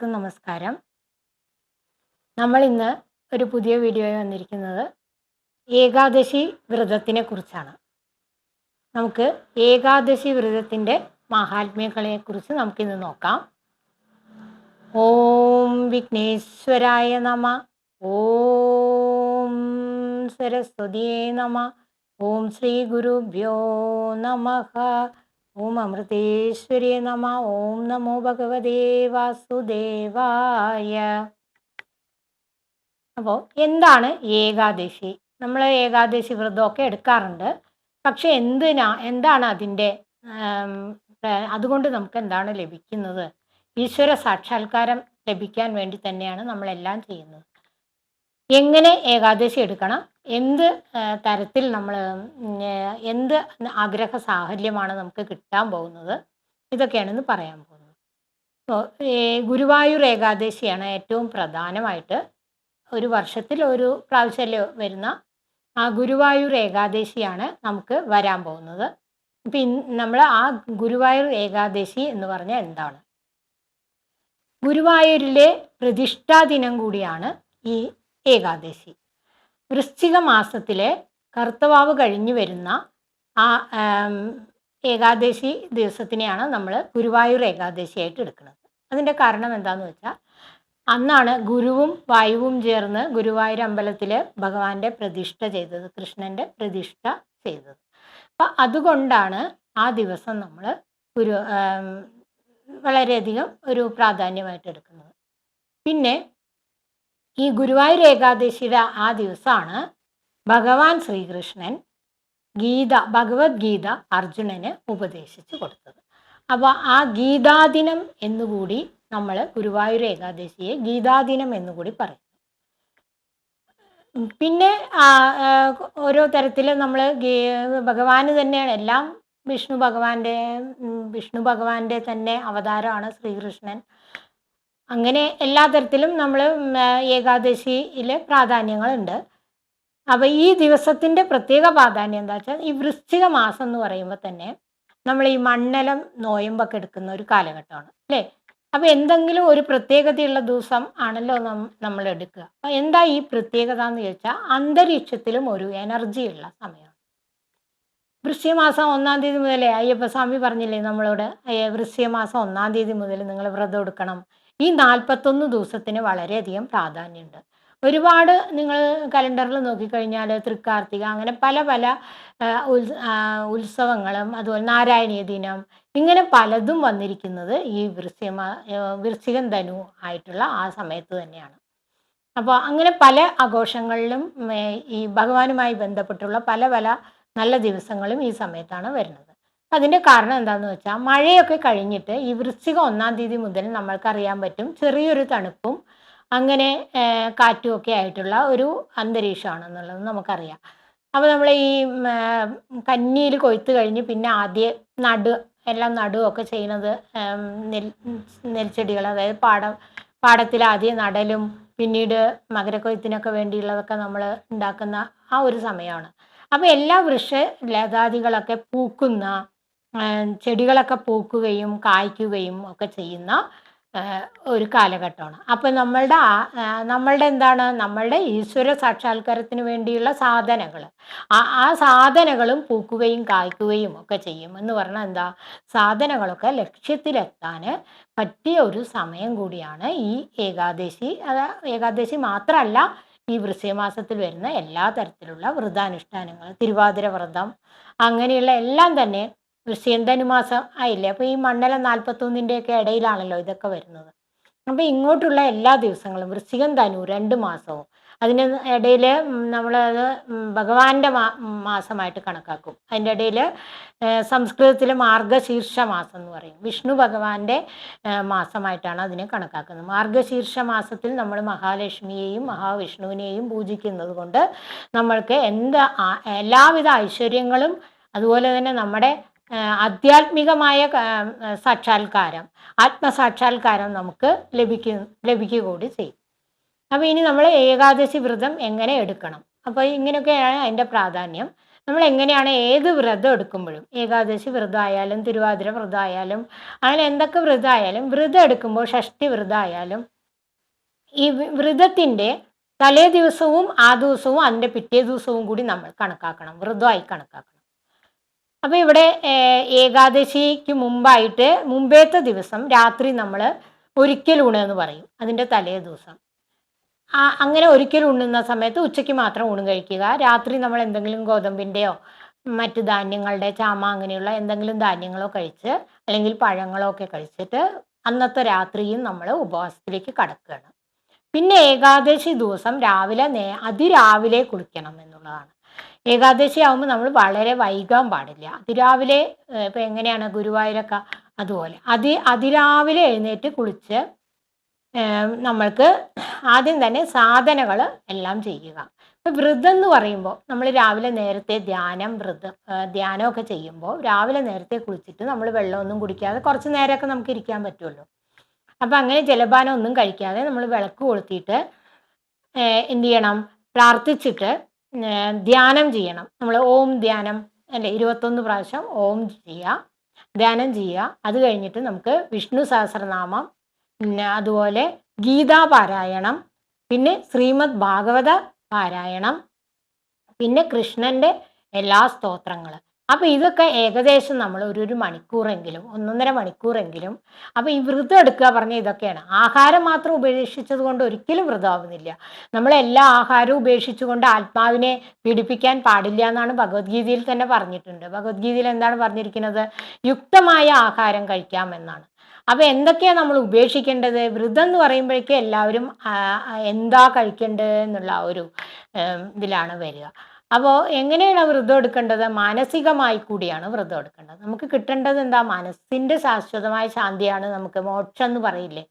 എല്ലാവർക്കും നമസ്കാരം. നമ്മൾ ഇന്ന് ഒരു പുതിയ വീഡിയോയിൽ വന്നിരിക്കുന്നത് ഏകാദശി വ്രതത്തിനെ കുറിച്ചാണ്. നമുക്ക് ഏകാദശി വ്രതത്തിന്റെ മഹാത്മ്യങ്ങളെ കുറിച്ച് നമുക്കിന്ന് നോക്കാം. ഓം വിഘ്നേശ്വരായ നമ ഓം സരസ്വതിയേ നമ ഓം ശ്രീ ഗുരുഭ്യോ നമഃ. ഓം അമൃതേശ്വരി നമ ഓം നമോ ഭഗവതേ വാസുദേവായ. അപ്പോൾ എന്താണ് ഏകാദശി? നമ്മൾ ഏകാദശി വ്രതമൊക്കെ എടുക്കാറുണ്ട്. പക്ഷെ എന്തിനാ എന്താണ് അതിന്റെ അതുകൊണ്ട് നമുക്ക് എന്താണ് ലഭിക്കുന്നത്? ഈശ്വര സാക്ഷാത്കാരം ലഭിക്കാൻ വേണ്ടി തന്നെയാണ് നമ്മളെല്ലാം ചെയ്യുന്നത്. എങ്ങനെ ഏകാദശി എടുക്കണം? എന്ത് തരത്തിൽ നമ്മൾ എന്ത് ആഗ്രഹ സാഹല്യമാണ് നമുക്ക് കിട്ടാൻ പോകുന്നത്? ഇതൊക്കെയാണ് ഇന്ന് പറയാൻ പോകുന്നത്. ഗുരുവായൂർ ഏകാദശിയാണ് ഏറ്റവും പ്രധാനമായിട്ട് ഒരു വർഷത്തിൽ ഒരു പ്രാവശ്യമല്ലേ വരുന്ന ആ ഗുരുവായൂർ ഏകാദശിയാണ് നമുക്ക് വരാൻ പോകുന്നത്. അപ്പം നമ്മൾ ആ ഗുരുവായൂർ ഏകാദശി എന്ന് പറഞ്ഞാൽ എന്താണ്? ഗുരുവായൂരിലെ പ്രതിഷ്ഠാ ദിനം കൂടിയാണ് ഈ ഏകാദശി. വൃശ്ചിക മാസത്തിലെ കർത്തവാവ് കഴിഞ്ഞു വരുന്ന ആ ഏകാദശി ദിവസത്തിനെയാണ് നമ്മൾ ഗുരുവായൂർ ഏകാദശിയായിട്ട് എടുക്കുന്നത്. അതിന്റെ കാരണം എന്താണെന്ന് വെച്ചാൽ അന്നാണ് ഗുരുവും വായുവും ചേർന്ന് ഗുരുവായൂർ അമ്പലത്തിൽ ഭഗവാന്റെ പ്രതിഷ്ഠ ചെയ്തത് കൃഷ്ണന്റെ പ്രതിഷ്ഠ ചെയ്തത്. അപ്പം അതുകൊണ്ടാണ് ആ ദിവസം നമ്മൾ ഗുരു വളരെയധികം ഒരു പ്രാധാന്യമായിട്ട് എടുക്കുന്നത്. പിന്നെ ഈ ഗുരുവായൂർ ഏകാദശിയുടെ ആ ദിവസമാണ് ഭഗവാൻ ശ്രീകൃഷ്ണൻ ഗീത ഭഗവത്ഗീത അർജുനന് ഉപദേശിച്ചു കൊടുത്തത്. അപ്പോൾ ആ ഗീതാദിനം എന്നുകൂടി നമ്മൾ ഗുരുവായൂർ ഏകാദശിയെ ഗീതാദിനം എന്നുകൂടി പറയും. പിന്നെ ഓരോ തരത്തിൽ നമ്മൾ ഭഗവാന് തന്നെയാണ് എല്ലാം വിഷ്ണു ഭഗവാന്റെ വിഷ്ണു ഭഗവാന്റെ തന്നെ അവതാരമാണ് ശ്രീകൃഷ്ണൻ. അങ്ങനെ എല്ലാ തരത്തിലും നമ്മൾ ഏകാദശിയിൽ പ്രാധാന്യങ്ങളുണ്ട്. അപ്പോൾ ഈ ദിവസത്തിന്റെ പ്രത്യേക പ്രാധാന്യം എന്താ വെച്ചാൽ ഈ വൃശ്ചിക മാസം എന്ന് പറയുമ്പോൾ തന്നെ നമ്മൾ ഈ മണ്ണലം നോയമ്പൊക്കെ എടുക്കുന്ന ഒരു കാലഘട്ടമാണ് അല്ലേ? അപ്പോൾ എന്തെങ്കിലും ഒരു പ്രത്യേകതയുള്ള ദിവസം ആണല്ലോ നമ്മൾ എടുക്കുക. അപ്പോൾ എന്താ ഈ പ്രത്യേകത എന്ന് ചോദിച്ചാൽ അന്തരീക്ഷത്തിലും ഒരു എനർജി ഉള്ള സമയമാണ്. വൃശ്ചിക മാസം ഒന്നാം തീയതി മുതലേ അയ്യപ്പസ്വാമി പറഞ്ഞില്ലേ നമ്മളോട് വൃശ്യമാസം ഒന്നാം തീയതി മുതൽ നിങ്ങൾ വ്രതം എടുക്കണം ഈ നാൽപ്പത്തൊന്ന് ദിവസത്തിന് വളരെയധികം പ്രാധാന്യമുണ്ട്. ഒരുപാട് നിങ്ങൾ കലണ്ടറിൽ നോക്കിക്കഴിഞ്ഞാൽ തൃക്കാർത്തിക അങ്ങനെ പല പല ഉത്സ ഉത്സവങ്ങളും അതുപോലെ നാരായണീയ ദിനം ഇങ്ങനെ പലതും വന്നിരിക്കുന്നത് ഈ വൃശ്ചിക വൃശ്ചികൻ വൃശ്ചികം ധനു ആയിട്ടുള്ള ആ സമയത്ത് തന്നെയാണ്. അപ്പോൾ അങ്ങനെ പല ആഘോഷങ്ങളിലും ഈ ഭഗവാനുമായി ബന്ധപ്പെട്ടുള്ള പല പല നല്ല ദിവസങ്ങളും ഈ സമയത്താണ് വരുന്നത്. അതിന്റെ കാരണം എന്താണെന്ന് വെച്ചാൽ മഴയൊക്കെ കഴിഞ്ഞിട്ട് ഈ വൃശ്ചിക ഒന്നാം തീയതി മുതൽ നമ്മൾക്കറിയാൻ പറ്റും ചെറിയൊരു തണുപ്പും അങ്ങനെ കാറ്റും ഒക്കെ ആയിട്ടുള്ള ഒരു അന്തരീക്ഷമാണെന്നുള്ളത് നമുക്കറിയാം. അപ്പോൾ നമ്മൾ ഈ കന്നിയിൽ കൊയ്ത്ത് കഴിഞ്ഞ് പിന്നെ ആദ്യം നടു എല്ലാം നടുവൊക്കെ ചെയ്യുന്നത് നെൽ നെൽച്ചെടികൾ അതായത് പാടം പാടത്തിൽ ആദ്യം നടലും പിന്നീട് മകരക്കൊയ്ത്തിനൊക്കെ വേണ്ടിയുള്ളതൊക്കെ നമ്മൾ ഉണ്ടാക്കുന്ന ആ ഒരു സമയമാണ്. അപ്പോൾ എല്ലാ വൃക്ഷ ലതാദികളൊക്കെ പൂക്കുന്ന ചെടികളൊക്കെ പൂക്കുകയും കായ്ക്കുകയും ഒക്കെ ചെയ്യുന്ന ഒരു കാലഘട്ടമാണ്. അപ്പം നമ്മളുടെ നമ്മളുടെ എന്താണ്? നമ്മളുടെ ഈശ്വര സാക്ഷാത്കാരത്തിന് വേണ്ടിയുള്ള സാധനകൾ ആ സാധനകളും പൂക്കുകയും കായ്ക്കുകയും ഒക്കെ ചെയ്യും. എന്ന് പറഞ്ഞാൽ എന്താ? സാധനങ്ങളൊക്കെ ലക്ഷ്യത്തിലെത്താൻ പറ്റിയ ഒരു സമയം കൂടിയാണ് ഈ ഏകാദശി. അത് ഏകാദശി മാത്രമല്ല ഈ വൃശ്ചിക മാസത്തിൽ വരുന്ന എല്ലാ തരത്തിലുള്ള വ്രതാനുഷ്ഠാനങ്ങൾ തിരുവാതിര വ്രതം അങ്ങനെയുള്ള എല്ലാം തന്നെ വൃശ്ചികം ധനുമാസം ആയില്ലേ? അപ്പോൾ ഈ മണ്ഡലം നാൽപ്പത്തൊന്നിന്റെയൊക്കെ ഇടയിലാണല്ലോ ഇതൊക്കെ വരുന്നത്. അപ്പോൾ ഇങ്ങോട്ടുള്ള എല്ലാ ദിവസങ്ങളും വൃശ്ചികം ധനു രണ്ട് മാസവും. അതിന് ഇടയിൽ നമ്മളത് ഭഗവാന്റെ മാ മാസമായിട്ട് കണക്കാക്കും. അതിന്റെ ഇടയിൽ സംസ്കൃതത്തിൽ മാർഗശീർഷ മാസം എന്ന് പറയും. വിഷ്ണു ഭഗവാന്റെ മാസമായിട്ടാണ് അതിനെ കണക്കാക്കുന്നത്. മാർഗശീർഷ മാസത്തിൽ നമ്മൾ മഹാലക്ഷ്മിയെയും മഹാവിഷ്ണുവിനെയും പൂജിക്കുന്നത് കൊണ്ട് നമ്മൾക്ക് എന്താ എല്ലാവിധ ഐശ്വര്യങ്ങളും അതുപോലെ തന്നെ നമ്മുടെ ആധ്യാത്മികമായ സാക്ഷാത്കാരം ആത്മസാക്ഷാത്കാരം നമുക്ക് ലഭിക്കും ലഭിക്കുക കൂടി ചെയ്യും. അപ്പോൾ ഇനി നമ്മൾ ഏകാദശി വ്രതം എങ്ങനെ എടുക്കണം? അപ്പോൾ ഇങ്ങനെയൊക്കെയാണ് അതിന്റെ പ്രാധാന്യം. നമ്മൾ എങ്ങനെയാണ് ഏത് വ്രതം എടുക്കുമ്പോഴും ഏകാദശി വ്രതമായാലും തിരുവാതിര വ്രതമായാലും അങ്ങനെ എന്തൊക്കെ വ്രതമായാലും വ്രതം എടുക്കുമ്പോൾ ഷഷ്ടി വ്രതമായാലും ഈ വ്രതത്തിന്റെ തലേ ദിവസവും ആ ദിവസവും അതിന്റെ പിറ്റേ ദിവസവും കൂടി നമ്മൾ കണക്കാക്കണം വ്രതമായി കണക്കാക്കണം. അപ്പോൾ ഇവിടെ ഏകാദശിക്ക് മുമ്പായിട്ട് മുമ്പേത്തെ ദിവസം രാത്രി നമ്മൾ ഒരിക്കൽ ഉണെന്ന് പറയും അതിന്റെ തലേ ദിവസം. അങ്ങനെ ഒരിക്കൽ ഉണ്ണുന്ന സമയത്ത് ഉച്ചയ്ക്ക് മാത്രം ഊണ് കഴിക്കുക. രാത്രി നമ്മൾ എന്തെങ്കിലും ഗോതമ്പിന്റെയോ മറ്റ് ധാന്യങ്ങളുടെ ചാമ അങ്ങനെയുള്ള എന്തെങ്കിലും ധാന്യങ്ങളോ കഴിച്ച് അല്ലെങ്കിൽ പഴങ്ങളോ ഒക്കെ കഴിച്ചിട്ട് അന്നത്തെ രാത്രിയും നമ്മൾ ഉപവാസത്തിലേക്ക് കടക്കുകയാണ്. പിന്നെ ഏകാദശി ദിവസം രാവിലെ നേ അതിരാവിലെ കുളിക്കണം എന്നുള്ളതാണ്. ഏകാദശി ആവുമ്പോൾ നമ്മൾ വളരെ വൈകാൻ പാടില്ല. അതിരാവിലെ ഇപ്പം എങ്ങനെയാണ് ഗുരുവായൂരൊക്കെ അതുപോലെ. അതി അതിരാവിലെ എഴുന്നേറ്റ് കുളിച്ച് നമ്മൾക്ക് ആദ്യം തന്നെ സാധനകൾ എല്ലാം ചെയ്യുക. ഇപ്പം വ്രതം എന്ന് പറയുമ്പോൾ നമ്മൾ രാവിലെ നേരത്തെ ധ്യാനം വ്രതം ധ്യാനമൊക്കെ ചെയ്യുമ്പോൾ രാവിലെ നേരത്തെ കുളിച്ചിട്ട് നമ്മൾ വെള്ളമൊന്നും കുടിക്കാതെ കുറച്ച് നേരമൊക്കെ നമുക്ക് ഇരിക്കാൻ പറ്റുമല്ലോ അപ്പം അങ്ങനെ ജലപാനം ഒന്നും കഴിക്കാതെ നമ്മൾ വിളക്ക് കൊളുത്തിയിട്ട് എന്ത് ചെയ്യണം? പ്രാർത്ഥിച്ചിട്ട് ധ്യാനം ചെയ്യണം. നമ്മൾ ഓം ധ്യാനം അല്ലെ ഇരുപത്തൊന്ന് പ്രാവശ്യം ഓം ചെയ്യുക ധ്യാനം ചെയ്യുക. അത് കഴിഞ്ഞിട്ട് നമുക്ക് വിഷ്ണു സഹസ്രനാമം പിന്നെ അതുപോലെ ഗീതാ പാരായണം പിന്നെ ശ്രീമദ് ഭാഗവത പാരായണം പിന്നെ കൃഷ്ണന്റെ എല്ലാ സ്തോത്രങ്ങൾ അപ്പോൾ ഇതൊക്കെ ഏകദേശം നമ്മൾ ഒരു ഒരു മണിക്കൂറെങ്കിലും ഒന്നൊന്നര മണിക്കൂറെങ്കിലും അപ്പോൾ ഈ വ്രതം എടുക്കുക പറഞ്ഞ ഇതൊക്കെയാണ്. ആഹാരം മാത്രം ഉപേക്ഷിച്ചത് കൊണ്ട് ഒരിക്കലും വ്രതമാവുന്നില്ല. നമ്മൾ എല്ലാ ആഹാരവും ഉപേക്ഷിച്ചുകൊണ്ട് ആത്മാവിനെ പീഡിപ്പിക്കാൻ പാടില്ല എന്നാണ് ഭഗവത്ഗീതയിൽ തന്നെ പറഞ്ഞിട്ടുണ്ട്. ഭഗവത്ഗീതയിൽ എന്താണ് പറഞ്ഞിരിക്കുന്നത്? യുക്തമായ ആഹാരം കഴിക്കാമെന്നാണ് അപ്പോൾ എന്തൊക്കെയാണ് നമ്മൾ ഉപേക്ഷിക്കേണ്ടത്? വ്രതം എന്ന് പറയുമ്പോഴേക്കും എല്ലാവരും എന്താ കഴിക്കേണ്ടത് എന്നുള്ള ഒരു ഇതിലാണ് വരിക. അപ്പോൾ എങ്ങനെയാണ് വ്രതം എടുക്കേണ്ടത്? മാനസികമായി കൂടിയാണ് വ്രതം എടുക്കേണ്ടത്. നമുക്ക് കിട്ടേണ്ടത് എന്താ? മനസ്സിന്റെ ശാശ്വതമായ ശാന്തിയാണ് നമുക്ക് മോക്ഷം എന്ന് പറയില്ലേ?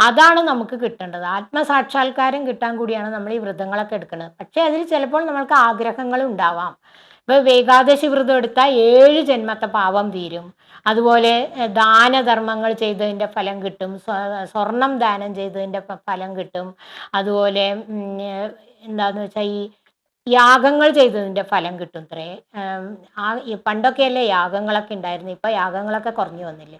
അതാണ് നമുക്ക് കിട്ടേണ്ടത്. ആത്മസാക്ഷാത്കാരം കിട്ടാൻ കൂടിയാണ് നമ്മൾ ഈ വ്രതങ്ങളൊക്കെ എടുക്കുന്നത് പക്ഷേ അതിൽ ചിലപ്പോൾ നമ്മൾക്ക് ആഗ്രഹങ്ങൾ ഉണ്ടാവാം. ഇപ്പൊ ഏകാദശി വ്രതം എടുത്താൽ ഏഴ് ജന്മത്തെ പാപം തീരും. അതുപോലെ ദാനധർമ്മങ്ങൾ ചെയ്തതിന്റെ ഫലം കിട്ടും. സ്വ- സ്വർണം ദാനം ചെയ്തതിന്റെ ഫലം കിട്ടും. അതുപോലെ എന്താന്ന് വെച്ചാൽ ഈ യാഗങ്ങൾ ചെയ്തതിന്റെ ഫലം കിട്ടും ഇത്രേ ആ പണ്ടൊക്കെ പണ്ടൊക്കെയല്ലേ യാഗങ്ങളൊക്കെ ഉണ്ടായിരുന്നു ഇപ്പം യാഗങ്ങളൊക്കെ കുറഞ്ഞു വന്നില്ലേ.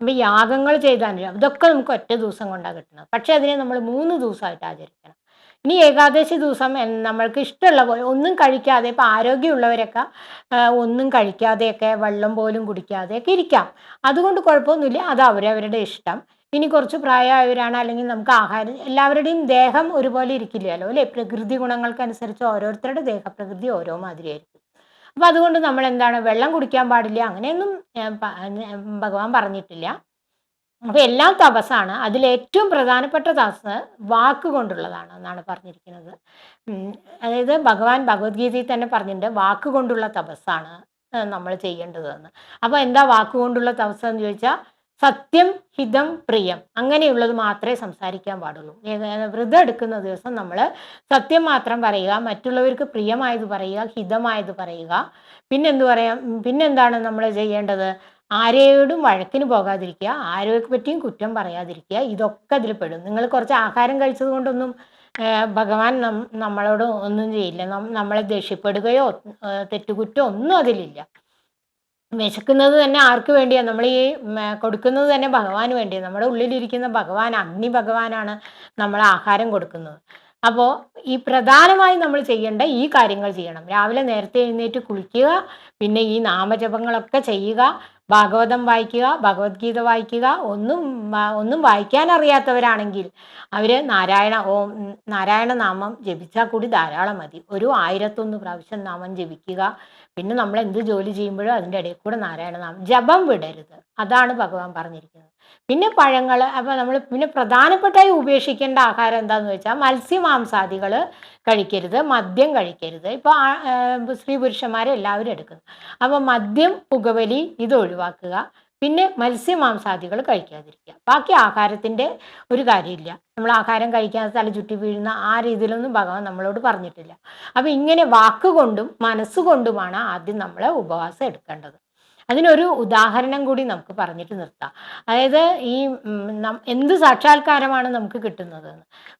അപ്പം യാഗങ്ങൾ ചെയ്താൽ ഇതൊക്കെ നമുക്ക് ഒറ്റ ദിവസം കൊണ്ടാണ് കിട്ടുന്നത് പക്ഷേ അതിനെ നമ്മൾ മൂന്ന് ദിവസമായിട്ട് ആചരിക്കണം. ഇനി ഏകാദശി ദിവസം നമ്മൾക്ക് ഇഷ്ടമുള്ള പോലെ ഒന്നും കഴിക്കാതെ ഇപ്പം ആരോഗ്യമുള്ളവരൊക്കെ ഒന്നും കഴിക്കാതെയൊക്കെ വെള്ളം പോലും കുടിക്കാതെയൊക്കെ ഇരിക്കാം. അതുകൊണ്ട് കുഴപ്പമൊന്നുമില്ല. അത് അവരവരുടെ ഇഷ്ടം. ഇനി കുറച്ച് പ്രായമായവരാണ് അല്ലെങ്കിൽ നമുക്ക് ആഹാരം എല്ലാവരുടെയും ദേഹം ഒരുപോലെ ഇരിക്കില്ലല്ലോ അല്ലേ? പ്രകൃതി ഗുണങ്ങൾക്കനുസരിച്ച് ഓരോരുത്തരുടെ ദേഹപ്രകൃതി ഓരോ മാതിരിയായിരിക്കും. അപ്പം അതുകൊണ്ട് നമ്മൾ എന്താണ് വെള്ളം കുടിക്കാൻ പാടില്ല അങ്ങനെയൊന്നും ഭഗവാൻ പറഞ്ഞിട്ടില്ല. അപ്പൊ എല്ലാം തപസ്സാണ്. അതിൽ ഏറ്റവും പ്രധാനപ്പെട്ട തപസ് വാക്ക് കൊണ്ടുള്ളതാണ് എന്നാണ് പറഞ്ഞിരിക്കുന്നത്. അതായത് ഭഗവാൻ ഭഗവത്ഗീതയിൽ തന്നെ പറഞ്ഞിട്ടുണ്ട് വാക്ക് കൊണ്ടുള്ള തപസ്സാണ് നമ്മൾ ചെയ്യേണ്ടതെന്ന്. അപ്പോൾ എന്താ വാക്കുകൊണ്ടുള്ള തപസ് എന്ന് ചോദിച്ചാൽ സത്യം ഹിതം പ്രിയം അങ്ങനെയുള്ളത് മാത്രമേ സംസാരിക്കാൻ പാടുള്ളൂ. വ്രതം എടുക്കുന്ന ദിവസം നമ്മൾ സത്യം മാത്രം പറയുക മറ്റുള്ളവർക്ക് പ്രിയമായത് പറയുക ഹിതമായത് പറയുക. പിന്നെന്ത് പറയാം? പിന്നെന്താണ് നമ്മൾ ചെയ്യേണ്ടത്? ആരെയോടും വഴക്കിന് പോകാതിരിക്കുക ആരോഗ്യത്തെ പറ്റിയും കുറ്റം പറയാതിരിക്കുക ഇതൊക്കെ അതിൽ പെടും. നിങ്ങൾ കുറച്ച് ആഹാരം കഴിച്ചത് കൊണ്ടൊന്നും ഭഗവാൻ നമ്മളോട് ഒന്നും ചെയ്യില്ല. നമ്മളെ ദേഷ്യപ്പെടുകയോ തെറ്റുകുറ്റോ ഒന്നും അതിലില്ല. വിശക്കുന്നത് തന്നെ ആർക്ക് വേണ്ടിയാണ് നമ്മൾ ഈ കൊടുക്കുന്നത് തന്നെ ഭഗവാന് വേണ്ടിയാണ് നമ്മുടെ ഉള്ളിലിരിക്കുന്ന ഭഗവാൻ അഗ്നി ഭഗവാനാണ് നമ്മൾ ആഹാരം കൊടുക്കുന്നത്. അപ്പോൾ ഈ പ്രധാനമായി നമ്മൾ ചെയ്യേണ്ട ഈ കാര്യങ്ങൾ ചെയ്യണം. രാവിലെ നേരത്തെ എഴുന്നേറ്റ് കുളിക്കുക പിന്നെ ഈ നാമജപങ്ങളൊക്കെ ചെയ്യുക ഭാഗവതം വായിക്കുക ഭഗവത്ഗീത വായിക്കുക ഒന്നും ഒന്നും വായിക്കാൻ അറിയാത്തവരാണെങ്കിൽ അവർ നാരായണ ഓം നാരായണ നാമം ജപിച്ചാൽ കൂടി ധാരാളം മതി. ഒരു ആയിരത്തൊന്ന് പ്രാവശ്യം നാമം ജപിക്കുക. പിന്നെ നമ്മൾ എന്ത് ജോലി ചെയ്യുമ്പോഴും അതിന്റെ ഇടയിൽ കൂടെ നാരായണ നാമം. ജപം വിടരുത്. അതാണ് ഭഗവാൻ പറഞ്ഞിരിക്കുന്നത്. പിന്നെ പഴങ്ങൾ അപ്പോൾ നമ്മൾ പിന്നെ പ്രധാനപ്പെട്ടായി ഉപേക്ഷിക്കേണ്ട ആഹാരം എന്താണെന്ന് വെച്ചാൽ മത്സ്യമാംസാദികൾ കഴിക്കരുത് മദ്യം കഴിക്കരുത്. ഇപ്പോൾ സ്ത്രീ പുരുഷന്മാരെ എല്ലാവരും എടുക്കുന്നു. അപ്പോൾ മദ്യം പുകവലി ഇത് ഒഴിവാക്കുക. പിന്നെ മത്സ്യമാംസാദികൾ കഴിക്കാതിരിക്കുക. ബാക്കി ആഹാരത്തിന്റെ ഒരു കാര്യമില്ല. നമ്മൾ ആഹാരം കഴിക്കാതെ തല ചുറ്റി വീഴുന്ന ആ രീതിയിലൊന്നും ഭഗവാൻ നമ്മളോട് പറഞ്ഞിട്ടില്ല. അപ്പോൾ ഇങ്ങനെ വാക്കുകൊണ്ടും മനസ്സുകൊണ്ടുമാണ് ആദ്യം നമ്മൾ ഉപവാസം എടുക്കേണ്ടത്. അതിനൊരു ഉദാഹരണം കൂടി നമുക്ക് പറഞ്ഞിട്ട് നിർത്താം. അതായത് ഈ എന്ത് സാക്ഷാത്കാരമാണ് നമുക്ക് കിട്ടുന്നത്?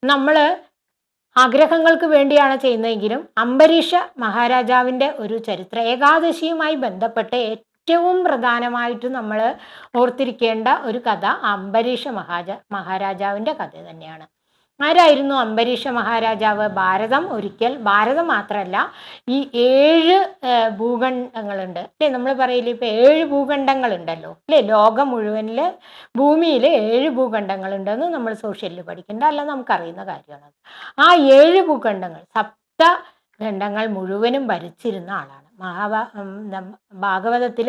നമ്മൾ ആഗ്രഹങ്ങൾക്ക് വേണ്ടിയാണ് ചെയ്യുന്നതെങ്കിലും അംബരീഷ മഹാരാജാവിന്റെ ഒരു ചരിത്ര ഏകാദശിയുമായി ബന്ധപ്പെട്ട് ഏറ്റവും പ്രധാനമായിട്ട് നമ്മൾ ഓർത്തിരിക്കേണ്ട ഒരു കഥ അംബരീഷ മഹാജ മഹാരാജാവിന്റെ കഥ തന്നെയാണ്. ആരായിരുന്നു അംബരീഷ മഹാരാജാവ്? ഭാരതം ഒരിക്കൽ. ഭാരതം മാത്രമല്ല ഈ ഏഴ് ഭൂഖണ്ഡങ്ങളുണ്ട്. അല്ലേ? നമ്മൾ പറയില്ല ഇപ്പം ഏഴ് ഭൂഖണ്ഡങ്ങളുണ്ടല്ലോ. അല്ലേ? ലോകം മുഴുവനിൽ ഭൂമിയിൽ ഏഴ് ഭൂഖണ്ഡങ്ങളുണ്ടെന്ന് നമ്മൾ സോഷ്യലിൽ പഠിക്കേണ്ട. അല്ല നമുക്കറിയുന്ന കാര്യമാണ്. ആ ഏഴ് ഭൂഖണ്ഡങ്ങൾ സപ്ത ഖണ്ഡങ്ങൾ മുഴുവനും ഭരിച്ചിരുന്ന ആളാണ്. മഹാഭാ ഭാഗവതത്തിൽ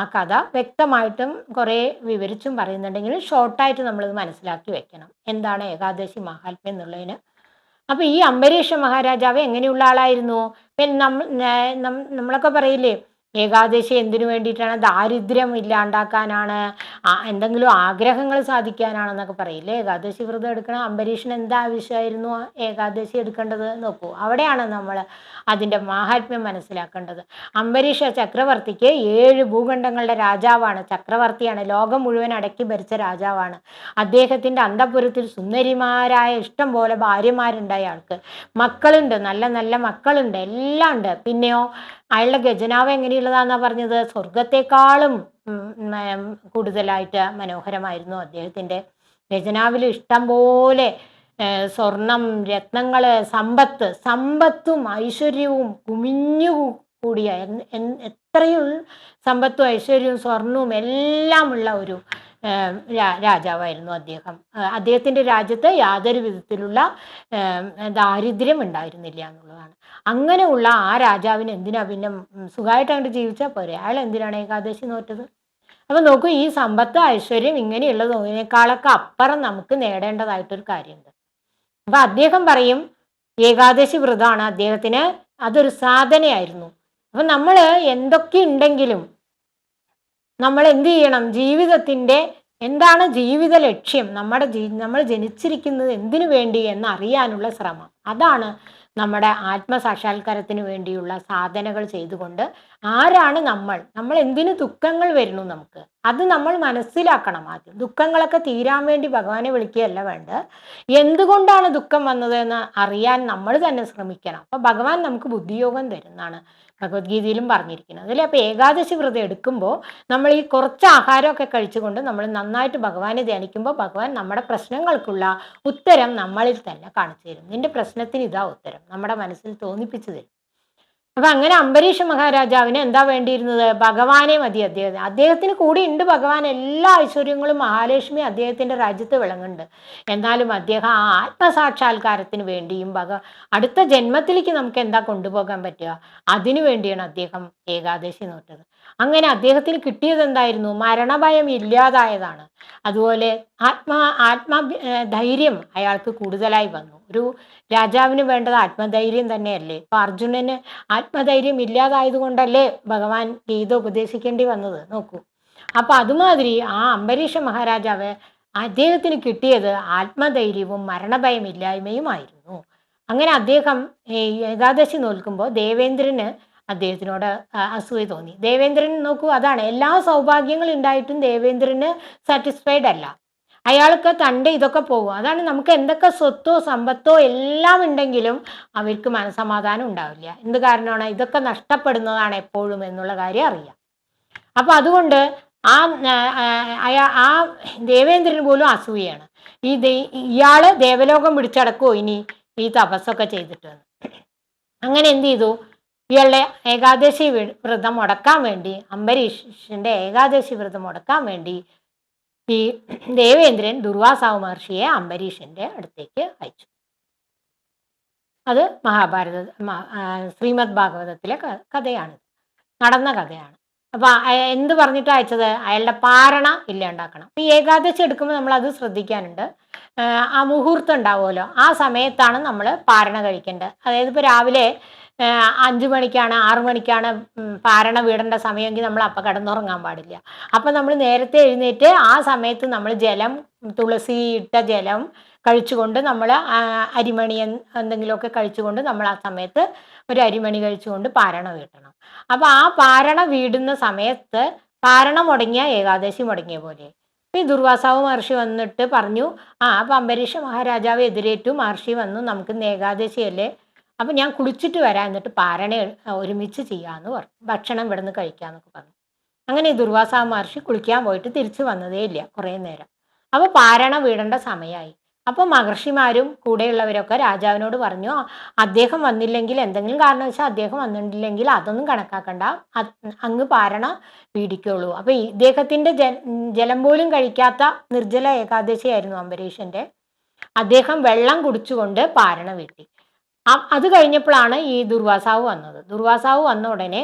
ആ കഥ വ്യക്തമായിട്ടും കുറേ വിവരിച്ചും പറയുന്നുണ്ടെങ്കിലും ഷോർട്ടായിട്ട് നമ്മളിത് മനസ്സിലാക്കി വെക്കണം. എന്താണ് ഏകാദശി മഹാത്മ്യം എന്നുള്ളതിന്. അപ്പോൾ ഈ അംബരീഷ മഹാരാജാവ് എങ്ങനെയുള്ള ആളായിരുന്നു? പിന്നെ നമ്മൾ നമ്മളൊക്കെ പറയില്ലേ ഏകാദശി എന്തിനു വേണ്ടിയിട്ടാണ്? ദാരിദ്ര്യം ഇല്ലാണ്ടാക്കാനാണ് എന്തെങ്കിലും ആഗ്രഹങ്ങൾ സാധിക്കാനാണെന്നൊക്കെ പറയില്ലേ ഏകാദശി വ്രതം എടുക്കണം അംബരീഷിന് എന്താ ആവശ്യമായിരുന്നു ഏകാദശി എടുക്കേണ്ടത് നോക്കൂ. അവിടെയാണ് നമ്മൾ അതിന്റെ മാഹാത്മ്യം മനസ്സിലാക്കേണ്ടത്. അംബരീഷ ചക്രവർത്തിക്ക് ഏഴ് ഭൂഖണ്ഡങ്ങളുടെ രാജാവാണ്. ചക്രവർത്തിയാണ് ലോകം മുഴുവൻ അടക്കി ഭരിച്ച രാജാവാണ്. അദ്ദേഹത്തിന്റെ അന്തപുരത്തിൽ സുന്ദരിമാരായ ഇഷ്ടം പോലെ ഭാര്യമാരുണ്ടായ ആൾക്ക്. മക്കളുണ്ട് നല്ല നല്ല മക്കളുണ്ട് എല്ലാം ഉണ്ട്. പിന്നെയോ അയാളുടെ ഖജനാവ് എങ്ങനെയുള്ളതാണെന്നാ പറഞ്ഞത്? സ്വർഗത്തെക്കാളും കൂടുതലായിട്ട് മനോഹരമായിരുന്നു അദ്ദേഹത്തിന്റെ ഖജനാവിൽ ഇഷ്ടം പോലെ സ്വർണം രത്നങ്ങൾ സമ്പത്ത് സമ്പത്തും ഐശ്വര്യവും കുമിഞ്ഞു കൂടിയ എത്രയും സമ്പത്തും ഐശ്വര്യവും സ്വർണവും എല്ലാമുള്ള ഒരു രാജാവായിരുന്നു അദ്ദേഹം. അദ്ദേഹത്തിന്റെ രാജ്യത്ത് യാതൊരു വിധത്തിലുള്ള ദാരിദ്ര്യം ഉണ്ടായിരുന്നില്ല എന്നുള്ളതാണ്. അങ്ങനെയുള്ള ആ രാജാവിന് എന്തിനാ പിന്നെ സുഖമായിട്ട് അങ്ങോട്ട് ജീവിച്ചാൽ പോരെ? അയാൾ എന്തിനാണ് ഏകാദശി നോറ്റത്? അപ്പൊ നോക്കൂ ഈ സമ്പത്ത് ഐശ്വര്യം ഇങ്ങനെയുള്ളതിനേക്കാളൊക്കെ അപ്പുറം നമുക്ക് നേടേണ്ടതായിട്ടൊരു കാര്യമുണ്ട്. അപ്പൊ അദ്ദേഹം പറയും ഏകാദശി വ്രതമാണ് അദ്ദേഹത്തിന് അതൊരു സാധനയായിരുന്നു. അപ്പൊ നമ്മൾ എന്തൊക്കെ ഉണ്ടെങ്കിലും നമ്മൾ എന്ത് ചെയ്യണം? ജീവിതത്തിന്റെ എന്താണ് ജീവിത ലക്ഷ്യം? നമ്മുടെ നമ്മൾ ജനിച്ചിരിക്കുന്നത് എന്തിനു വേണ്ടി എന്ന് അറിയാനുള്ള ശ്രമം. അതാണ് നമ്മുടെ ആത്മസാക്ഷാത്കാരത്തിന് വേണ്ടിയുള്ള സാധനകൾ ചെയ്തുകൊണ്ട് ആരാണ് നമ്മൾ? നമ്മൾ എന്തിനു ദുഃഖങ്ങൾ വരുന്നു നമുക്ക്? അത് നമ്മൾ മനസ്സിലാക്കണം ആദ്യം. ദുഃഖങ്ങളൊക്കെ തീരാൻ വേണ്ടി ഭഗവാനെ വിളിക്കുകയല്ല വേണ്ട എന്തുകൊണ്ടാണ് ദുഃഖം വന്നത് എന്ന് അറിയാൻ നമ്മൾ തന്നെ ശ്രമിക്കണം. അപ്പൊ ഭഗവാൻ നമുക്ക് ബുദ്ധിയോഗം തരുന്നതാണ് ഭഗവത്ഗീതയിലും പറഞ്ഞിരിക്കുന്നത്. അതിൽ അപ്പോൾ ഏകാദശി വ്രതം എടുക്കുമ്പോൾ നമ്മൾ ഈ കുറച്ച് ആഹാരമൊക്കെ കഴിച്ചുകൊണ്ട് നമ്മൾ നന്നായിട്ട് ഭഗവാനെ ധ്യാനിക്കുമ്പോൾ ഭഗവാൻ നമ്മുടെ പ്രശ്നങ്ങൾക്കുള്ള ഉത്തരം നമ്മളിൽ തന്നെ കാണിച്ചു തരും. നിന്റെ പ്രശ്നത്തിന് ഇതാ ഉത്തരം. നമ്മുടെ മനസ്സിൽ തോന്നിപ്പിച്ചു തരും. അപ്പൊ അങ്ങനെ അംബരീഷ് മഹാരാജാവിന് എന്താ വേണ്ടിയിരുന്നത്? ഭഗവാനെ മതി അദ്ദേഹത്തിന്. അദ്ദേഹത്തിന് കൂടി ഉണ്ട് ഭഗവാൻ. എല്ലാ ഐശ്വര്യങ്ങളും മഹാലക്ഷ്മി അദ്ദേഹത്തിന്റെ രാജ്യത്ത് വിളങ്ങുന്നുണ്ട്. എന്നാലും അദ്ദേഹം ആ ആത്മസാക്ഷാത്കാരത്തിന് വേണ്ടിയും ഭഗ അടുത്ത ജന്മത്തിലേക്ക് നമുക്ക് എന്താ കൊണ്ടുപോകാൻ പറ്റുക? അതിനു വേണ്ടിയാണ് അദ്ദേഹം ഏകാദശി നോട്ടത് അങ്ങനെ അദ്ദേഹത്തിന് കിട്ടിയത് എന്തായിരുന്നു? മരണഭയം ഇല്ലാതായതാണ്. അതുപോലെ ആത്മാ ആത്മാ ധൈര്യം അയാൾക്ക് കൂടുതലായി വന്നു. ഒരു രാജാവിന് വേണ്ടത് ആത്മധൈര്യം തന്നെയല്ലേ? ഇപ്പൊ അർജുനന് ആത്മധൈര്യം ഇല്ലാതായത് കൊണ്ടല്ലേ ഭഗവാൻ ഗീത ഉപദേശിക്കേണ്ടി വന്നത്? നോക്കൂ. അപ്പൊ അതുമാതിരി ആ അംബരീഷ മഹാരാജാവ് അദ്ദേഹത്തിന് കിട്ടിയത് ആത്മധൈര്യവും മരണഭയം ഇല്ലായ്മയുമായിരുന്നു അങ്ങനെ അദ്ദേഹം ഏകാദശി നോൽക്കുമ്പോൾ ദേവേന്ദ്രന് അദ്ദേഹത്തിനോട് അസൂയ തോന്നി. ദേവേന്ദ്രൻ നോക്കൂ അതാണ്. എല്ലാ സൗഭാഗ്യങ്ങളും ഉണ്ടായിട്ടും ദേവേന്ദ്രന് സാറ്റിസ്ഫൈഡ് അല്ല. അയാൾക്ക് തന്റെ ഇതൊക്കെ പോകും അതാണ് നമുക്ക് എന്തൊക്കെ സ്വത്തോ സമ്പത്തോ എല്ലാം ഉണ്ടെങ്കിലും അവർക്ക് മനസമാധാനം ഉണ്ടാവില്ല. എന്ത് കാരണമാണ്? ഇതൊക്കെ നഷ്ടപ്പെടുന്നതാണ് എപ്പോഴും എന്നുള്ള കാര്യം അറിയാം. അപ്പൊ അതുകൊണ്ട് ആ അയാ ആ ദേവേന്ദ്രന് പോലും അസൂയാണ് ഈ ദേ ഇയാൾ ദേവലോകം പിടിച്ചടക്കുമോ ഇനി ഈ തപസ്സൊക്കെ ചെയ്തിട്ട്. അങ്ങനെ എന്ത് ചെയ്തു? ഇയാളുടെ ഏകാദശി വ്രതം മുടക്കാൻ വേണ്ടി അംബരീഷിന്റെ ഏകാദശി വ്രതം മുടക്കാൻ വേണ്ടി ഈ ദേവേന്ദ്രൻ ദുർവാസാവ് മഹർഷിയെ അംബരീഷിന്റെ അടുത്തേക്ക് അയച്ചു. അത് മഹാഭാരത ശ്രീമദ് ഭാഗവതത്തിലെ കഥയാണ്. നടന്ന കഥയാണ്. അപ്പൊ എന്ത് പറഞ്ഞിട്ട് അയച്ചത്? അയാളുടെ പാരണ ഇല്ലാണ്ടാക്കണം. ഈ ഏകാദശി എടുക്കുമ്പോൾ നമ്മൾ അത് ശ്രദ്ധിക്കാനുണ്ട്. ആ, മുഹൂർത്തം ഉണ്ടാവുമല്ലോ. ആ സമയത്താണ് നമ്മൾ പാരണ കഴിക്കേണ്ടത്. അതായത് ഇപ്പോൾ രാവിലെ അഞ്ചു മണിക്കാണ് ആറു മണിക്കാണ് പാരണ വീടേണ്ട സമയമെങ്കിൽ നമ്മൾ അപ്പം കിടന്നുറങ്ങാൻ പാടില്ല. അപ്പം നമ്മൾ നേരത്തെ എഴുന്നേറ്റ് ആ സമയത്ത് നമ്മൾ ജലം തുളസി ഇട്ട ജലം കഴിച്ചുകൊണ്ട് നമ്മൾ അരിമണി എന്ത് എന്തെങ്കിലുമൊക്കെ കഴിച്ചുകൊണ്ട് നമ്മൾ ആ സമയത്ത് ഒരു അരിമണി കഴിച്ചുകൊണ്ട് പാരണ വീട്ടണം. അപ്പോൾ ആ പാരണ വീടുന്ന സമയത്ത് പാരണ മുടങ്ങിയ ഏകാദശി മുടങ്ങിയ പോലെ ഈ ദുർവാസാവ് മഹർഷി വന്നിട്ട് പറഞ്ഞു ആ അപ്പം അംബരീഷ മഹാരാജാവ് എതിരേറ്റു മഹർഷി വന്നു നമുക്ക് ഏകാദശിയല്ലേ അപ്പം ഞാൻ കുളിച്ചിട്ട് വരാം എന്നിട്ട് പാരണ ഒരുമിച്ച് ചെയ്യാമെന്ന് പറഞ്ഞു. ഭക്ഷണം ഇവിടെ നിന്ന് കഴിക്കാമെന്നൊക്കെ പറഞ്ഞു. അങ്ങനെ ഈ ദുർവാസാവ് മഹർഷി കുളിക്കാൻ പോയിട്ട് തിരിച്ചു വന്നതേ ഇല്ല കുറേ നേരം. അപ്പോൾ പാരണ വീടേണ്ട സമയമായി അപ്പോൾ മഹർഷിമാരും കൂടെയുള്ളവരൊക്കെ രാജാവിനോട് പറഞ്ഞു അദ്ദേഹം വന്നില്ലെങ്കിൽ എന്തെങ്കിലും കാരണം വെച്ചാൽ അദ്ദേഹം വന്നിട്ടില്ലെങ്കിൽ അതൊന്നും കണക്കാക്കണ്ട. അങ്ങ് പാരണ പീഡിക്കുള്ളൂ. അപ്പോൾ ഇദ്ദേഹത്തിന്റെ ജലം പോലും കഴിക്കാത്ത നിർജല ഏകാദശിയായിരുന്നു അംബരീഷന്റെ. അദ്ദേഹം വെള്ളം കുടിച്ചുകൊണ്ട് പാരണ വീട്ടി. അത് കഴിഞ്ഞപ്പോഴാണ് ഈ ദുർവാസാവ് വന്നത്. ദുർവാസാവ് വന്ന ഉടനെ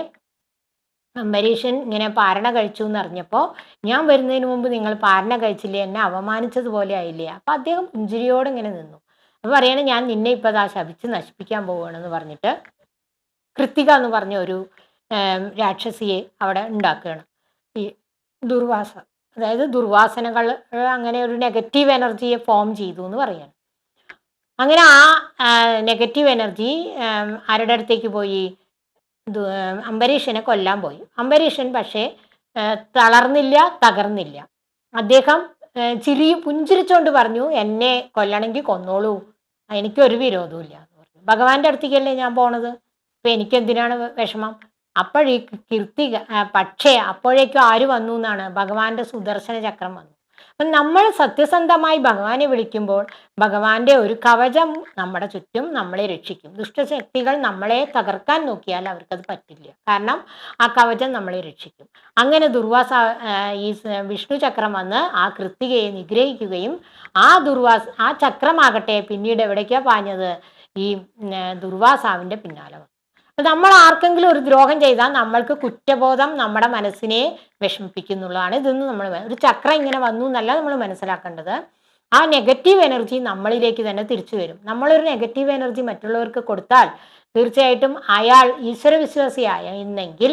അംബരീഷൻ ഇങ്ങനെ പാരണ കഴിച്ചു എന്ന് അറിഞ്ഞപ്പോൾ ഞാൻ വരുന്നതിന് മുമ്പ് നിങ്ങൾ പാരണ കഴിച്ചില്ലേ? എന്നെ അപമാനിച്ചതുപോലെ ആയില്ലേ? അപ്പം അദ്ദേഹം പുഞ്ചിരിയോടെ ഇങ്ങനെ നിന്നു. അപ്പം പറയണേ ഞാൻ നിന്നെ ഇപ്പം അതാ ശപിച്ച് നശിപ്പിക്കാൻ പോവുകയാണെന്ന് പറഞ്ഞിട്ട് കൃത്തിക എന്ന് പറഞ്ഞ ഒരു രാക്ഷസിയെ അവിടെ ഉണ്ടാക്കുകയാണ്. ഈ ദുർവാസ അതായത് ദുർവാസനകൾ അങ്ങനെ ഒരു നെഗറ്റീവ് എനർജിയെ ഫോം ചെയ്തു എന്ന് പറയാണ്. അങ്ങനെ ആ നെഗറ്റീവ് എനർജി ആരുടെ അടുത്തേക്ക് പോയി? അംബരീഷനെ കൊല്ലാൻ പോയി. അംബരീഷൻ പക്ഷേ തളർന്നില്ല തകർന്നില്ല. അദ്ദേഹം ചിരി പുഞ്ചിരിച്ചുകൊണ്ട് പറഞ്ഞു എന്നെ കൊല്ലണമെങ്കിൽ കൊന്നോളൂ. എനിക്കൊരു വിരോധവും ഇല്ല എന്ന് പറഞ്ഞു. ഭഗവാന്റെ അടുത്തേക്കല്ലേ ഞാൻ പോണത്? അപ്പൊ എനിക്ക് എന്തിനാണ് വിഷമം? അപ്പോഴീ കീർത്തി പക്ഷേ അപ്പോഴേക്കും ആര് വന്നു എന്നാണ്? ഭഗവാന്റെ സുദർശന ചക്രം വന്നു. അപ്പം നമ്മൾ സത്യസന്ധമായി ഭഗവാനെ വിളിക്കുമ്പോൾ ഭഗവാന്റെ ഒരു കവചം നമ്മുടെ ചുറ്റും നമ്മളെ രക്ഷിക്കും. ദുഷ്ടശക്തികൾ നമ്മളെ തകർക്കാൻ നോക്കിയാൽ അവർക്കത് പറ്റില്ല. കാരണം ആ കവചം നമ്മളെ രക്ഷിക്കും. അങ്ങനെ ദുർവാസ ഈ വിഷ്ണു ചക്രം വന്ന് ആ കൃത്തികയെ നിഗ്രഹിക്കുകയും ആ ദുർവാസ ആ ചക്രമാകട്ടെ പിന്നീട് എവിടേക്കാ പാഞ്ഞത്? ഈ ദുർവാസാവിന്റെ പിന്നാലെ വന്നു. നമ്മൾ ആർക്കെങ്കിലും ഒരു ദ്രോഹം ചെയ്താൽ നമ്മൾക്ക് കുറ്റബോധം നമ്മുടെ മനസ്സിനെ വിഷമിപ്പിക്കുന്നുള്ളതാണ്. ഇതൊന്നും നമ്മൾ ഒരു ചക്രം ഇങ്ങനെ വന്നു എന്നല്ല നമ്മൾ മനസ്സിലാക്കേണ്ടത്. ആ നെഗറ്റീവ് എനർജി നമ്മളിലേക്ക് തന്നെ തിരിച്ചു വരും. നമ്മളൊരു നെഗറ്റീവ് എനർജി മറ്റുള്ളവർക്ക് കൊടുത്താൽ തീർച്ചയായിട്ടും അയാൾ ഈശ്വരവിശ്വാസിയായ ഇന്നെങ്കിൽ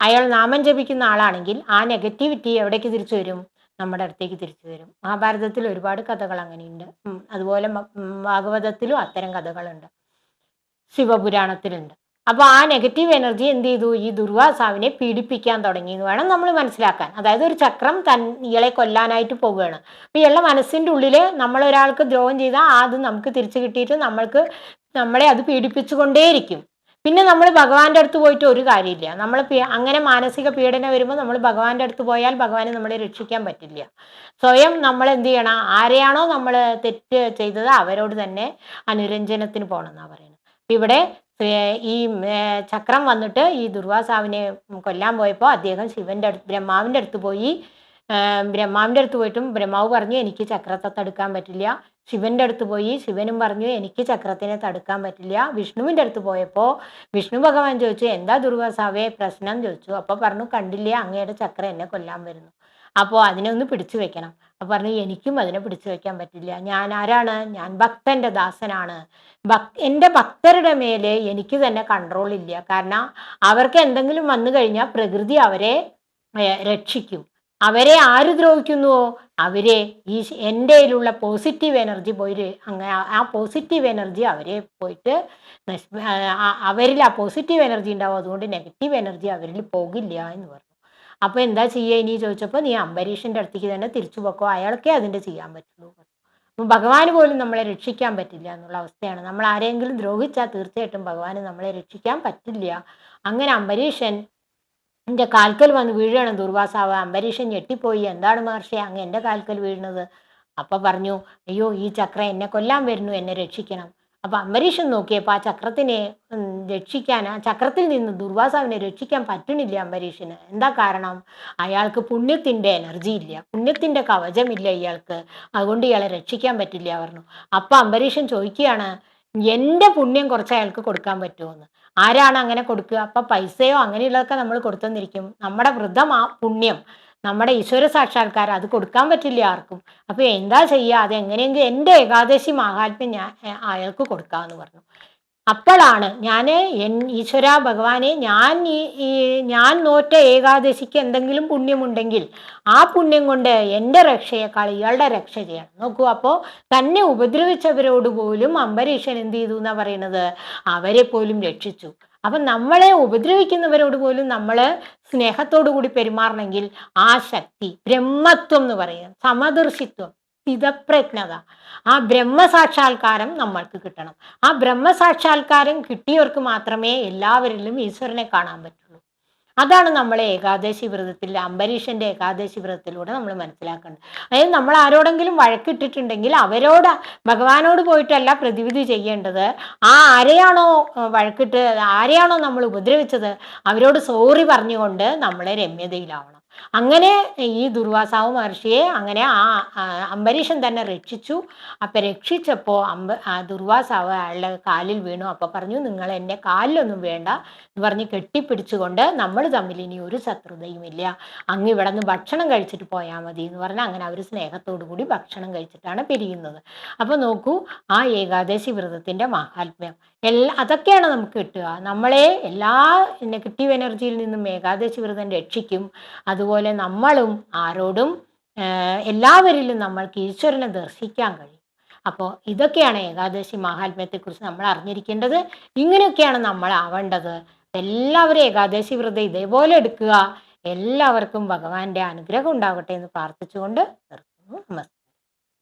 അയാൾ നാമം ജപിക്കുന്ന ആളാണെങ്കിൽ ആ നെഗറ്റിവിറ്റി എവിടേക്ക് തിരിച്ചു വരും? നമ്മുടെ അടുത്തേക്ക് തിരിച്ചു വരും. മഹാഭാരതത്തിൽ ഒരുപാട് കഥകൾ അങ്ങനെയുണ്ട്. അതുപോലെ ഭാഗവതത്തിലും അത്തരം കഥകളുണ്ട്. ശിവപുരാണത്തിലുണ്ട്. അപ്പോൾ ആ നെഗറ്റീവ് എനർജി എന്ത് ചെയ്തു? ഈ ദുർവാസാവിനെ പീഡിപ്പിക്കാൻ തുടങ്ങി എന്ന് വേണം നമ്മൾ മനസ്സിലാക്കാൻ. അതായത് ഒരു ചക്രം തൻ ഇയാളെ കൊല്ലാനായിട്ട് പോവുകയാണ്. അപ്പോൾ ഇയാളുടെ മനസ്സിന്റെ ഉള്ളിൽ നമ്മൾ ഒരാൾക്ക് ദ്രോഹം ചെയ്താൽ അത് നമുക്ക് തിരിച്ചു കിട്ടിയിട്ട് നമ്മൾക്ക് നമ്മളെ അത് പീഡിപ്പിച്ചുകൊണ്ടേയിരിക്കും. പിന്നെ നമ്മൾ ഭഗവാന്റെ അടുത്ത് പോയിട്ട് ഒരു കാര്യമില്ല. നമ്മൾ അങ്ങനെ മാനസിക പീഡനം വരുമ്പോൾ നമ്മൾ ഭഗവാന്റെ അടുത്ത് പോയാൽ ഭഗവാനെ നമ്മളെ രക്ഷിക്കാൻ പറ്റില്ല. സ്വയം നമ്മൾ എന്ത് ചെയ്യണം? ആരെയാണോ നമ്മൾ തെറ്റ് ചെയ്തത് അവരോട് തന്നെ അനുരഞ്ജനത്തിന് പോകണം എന്നാണ് പറയുന്നത്. ഇവിടെ ഈ ചക്രം വന്നിട്ട് ഈ ദുർവാസാവിനെ കൊല്ലാൻ പോയപ്പോൾ അദ്ദേഹം ശിവന്റെ അടുത്ത് ബ്രഹ്മാവിന്റെ അടുത്ത് പോയി. ബ്രഹ്മാവിന്റെ അടുത്ത് പോയിട്ടും ബ്രഹ്മാവ് പറഞ്ഞു എനിക്ക് ചക്രത്തെ തടുക്കാൻ പറ്റില്ല. ശിവന്റെ അടുത്ത് പോയി ശിവനും പറഞ്ഞു എനിക്ക് ചക്രത്തിനെ തടുക്കാൻ പറ്റില്ല. വിഷ്ണുവിന്റെ അടുത്ത് പോയപ്പോൾ വിഷ്ണു ഭഗവാൻ ചോദിച്ചു എന്താ ദുർവാസാവേ? പ്രശ്നം ചോദിച്ചു. അപ്പോൾ പറഞ്ഞു കണ്ടില്ലേ അങ്ങയുടെ ചക്രം എന്നെ കൊല്ലാൻ വരുന്നു. അപ്പോൾ അതിനെ ഒന്ന് പിടിച്ചു വെക്കണം. അപ്പോൾ പറഞ്ഞു എനിക്കും അതിനെ പിടിച്ചു വയ്ക്കാൻ പറ്റില്ല. ഞാൻ ആരാണ്? ഞാൻ ഭക്തന്റെ ദാസനാണ്. ഭക് എന്റെ ഭക്തരുടെ മേലെ എനിക്ക് തന്നെ കൺട്രോൾ ഇല്ല. കാരണം അവർക്ക് എന്തെങ്കിലും വന്നു കഴിഞ്ഞാൽ പ്രകൃതി അവരെ രക്ഷിക്കും. അവരെ ആര് ദ്രോഹിക്കുന്നുവോ? അവരെ ഈ എന്റെയിലുള്ള പോസിറ്റീവ് എനർജി പോയി അങ്ങനെ ആ- പോസിറ്റീവ് എനർജി അവരെ പോയിട്ട് അവരിൽ ആ പോസിറ്റീവ് എനർജി ഉണ്ടാവും. അതുകൊണ്ട് നെഗറ്റീവ് എനർജി അവരിൽ പോകില്ല എന്ന് പറഞ്ഞു അപ്പോൾ എന്താ ചെയ്യുക ഇനി ചോദിച്ചപ്പോൾ നീ അംബരീഷിന്റെ അടുത്തേക്ക് തന്നെ തിരിച്ചു പോക്കോ. അയാൾക്കേ അതിന്റെ ചെയ്യാൻ പറ്റുള്ളൂ. അപ്പം ഭഗവാന് പോലും നമ്മളെ രക്ഷിക്കാൻ പറ്റില്ല എന്നുള്ള അവസ്ഥയാണ്. നമ്മൾ ആരെങ്കിലും ദ്രോഹിച്ചാൽ തീർച്ചയായിട്ടും ഭഗവാന് നമ്മളെ രക്ഷിക്കാൻ പറ്റില്ല. അങ്ങനെ അംബരീഷൻ എന്റെ കാൽക്കൽ വന്ന് വീഴുകയാണ് ദുർവാസാവ്. അംബരീഷൻ ഞെട്ടിപ്പോയി. എന്താണ് മഹർഷി അങ്ങ് എന്റെ കാൽക്കൽ വീഴുന്നത്? അപ്പൊ പറഞ്ഞു അയ്യോ ഈ ചക്രം എന്നെ കൊല്ലാൻ വരുന്നു. എന്നെ രക്ഷിക്കണം. അപ്പൊ അംബരീഷൻ നോക്കിയപ്പോൾ ആ ചക്രത്തിനെ രക്ഷിക്കാൻ ആ ചക്രത്തിൽ നിന്ന് ദുർവാസാവിനെ രക്ഷിക്കാൻ പറ്റണില്ല അംബരീഷിന് എന്താ കാരണം? അയാൾക്ക് പുണ്യത്തിന്റെ എനർജി ഇല്ല. പുണ്യത്തിന്റെ കവചമില്ല ഇയാൾക്ക്. അതുകൊണ്ട് ഇയാളെ രക്ഷിക്കാൻ പറ്റില്ല പറഞ്ഞു. അപ്പൊ അംബരീഷൻ ചോദിക്കുകയാണ് എന്റെ പുണ്യം കുറച്ച് അയാൾക്ക് കൊടുക്കാൻ പറ്റുമോ എന്ന് ആരാണ് അങ്ങനെ കൊടുക്കുക? അപ്പൊ പൈസയോ അങ്ങനെയുള്ളതൊക്കെ നമ്മൾ കൊടുത്തെന്നിരിക്കും നമ്മുടെ വൃദ്ധം ആ പുണ്യം. നമ്മുടെ ഈശ്വര സാക്ഷാത്കാരം അത് കൊടുക്കാൻ പറ്റില്ല ആർക്കും. അപ്പൊ എന്താ ചെയ്യുക അത് എങ്ങനെയെങ്കിലും എന്റെ ഏകാദശി മഹാത്മ്യം ഞാൻ അയാൾക്ക് കൊടുക്കാന്ന് പറഞ്ഞു. അപ്പോഴാണ് ഞാൻ എൻ ഈശ്വര ഭഗവാനെ ഞാൻ ഈ ഞാൻ നോറ്റ ഏകാദശിക്ക് എന്തെങ്കിലും പുണ്യമുണ്ടെങ്കിൽ ആ പുണ്യം കൊണ്ട് എന്റെ രക്ഷയേക്കാൾ ഇയാളുടെ രക്ഷ ചെയ്യണം. നോക്കൂ അപ്പോൾ തന്നെ ഉപദ്രവിച്ചവരോട് പോലും അംബരീഷൻ എന്ത് ചെയ്തു എന്നാ പറയുന്നത് അവരെ പോലും രക്ഷിച്ചു. അപ്പം നമ്മളെ ഉപദ്രവിക്കുന്നവരോട് പോലും നമ്മൾ സ്നേഹത്തോടു കൂടി പെരുമാറണമെങ്കിൽ ആ ശക്തി ബ്രഹ്മത്വം എന്ന് പറയുന്നത് സമദർശിത്വം സ്ഥിതപ്രജ്ഞത ആ ബ്രഹ്മസാക്ഷാത്കാരം നമ്മൾക്ക് കിട്ടണം. ആ ബ്രഹ്മസാക്ഷാത്കാരം കിട്ടിയവർക്ക് മാത്രമേ എല്ലാവരിലും ഈശ്വരനെ കാണാൻ പറ്റുള്ളൂ അതാണ് നമ്മളെ ഏകാദശി വ്രതത്തിൽ അംബരീഷന്റെ ഏകാദശി വ്രതത്തിലൂടെ നമ്മൾ മനസ്സിലാക്കേണ്ടത്. അതായത് നമ്മൾ ആരോടെങ്കിലും വഴക്കിട്ടിട്ടുണ്ടെങ്കിൽ അവരോട് ഭഗവാനോട് പോയിട്ടല്ല പ്രതിവിധി ചെയ്യേണ്ടത്. ആ ആരെയാണോ വഴക്കിട്ട് ആരെയാണോ നമ്മൾ ഉപദ്രവിച്ചത് അവരോട് സോറി പറഞ്ഞുകൊണ്ട് നമ്മളെ രമ്യതയിലാവണം. അങ്ങനെ ഈ ദുർവാസാവ് മഹർഷിയെ അങ്ങനെ ആ അംബരീഷൻ തന്നെ രക്ഷിച്ചു. അപ്പം രക്ഷിച്ചപ്പോൾ അമ്പ ദുർവാസാവ് അയാളുടെ കാലിൽ വീണു. അപ്പോൾ പറഞ്ഞു നിങ്ങൾ എന്നെ കാലിലൊന്നും വേണ്ട എന്ന് പറഞ്ഞ് കെട്ടിപ്പിടിച്ചുകൊണ്ട് നമ്മൾ തമ്മിൽ ഇനി ഒരു ശത്രുതയുമില്ല അങ്ങ് ഇവിടെ നിന്ന് ഭക്ഷണം കഴിച്ചിട്ട് പോയാൽ മതി എന്ന് പറഞ്ഞാൽ അങ്ങനെ അവർ സ്നേഹത്തോടു കൂടി ഭക്ഷണം കഴിച്ചിട്ടാണ് പിരിയുന്നത്. അപ്പോൾ നോക്കൂ ആ ഏകാദശി വ്രതത്തിന്റെ മഹാത്മ്യം. എല്ലാ അതൊക്കെയാണ് നമുക്ക് കിട്ടുക. നമ്മളെ എല്ലാ നെഗറ്റീവ് എനർജിയിൽ നിന്നും ഏകാദശി വ്രതം രക്ഷിക്കും. അതുപോലെ നമ്മളും ആരോടും എല്ലാവരിലും നമ്മൾക്ക് ഈശ്വരനെ ദർശിക്കാൻ കഴിയും. അപ്പോൾ ഇതൊക്കെയാണ് ഏകാദശി മഹാത്മ്യത്തെക്കുറിച്ച് നമ്മൾ അറിഞ്ഞിരിക്കേണ്ടത്. ഇങ്ങനെയൊക്കെയാണ് നമ്മൾ ആവേണ്ടത്. എല്ലാവരും ഏകാദശി വ്രതം ഇതേപോലെ എടുക്കുക. എല്ലാവർക്കും ഭഗവാന്റെ അനുഗ്രഹം ഉണ്ടാകട്ടെ എന്ന് പ്രാർത്ഥിച്ചുകൊണ്ട് നിർത്തുന്നു. നമസ്കാരം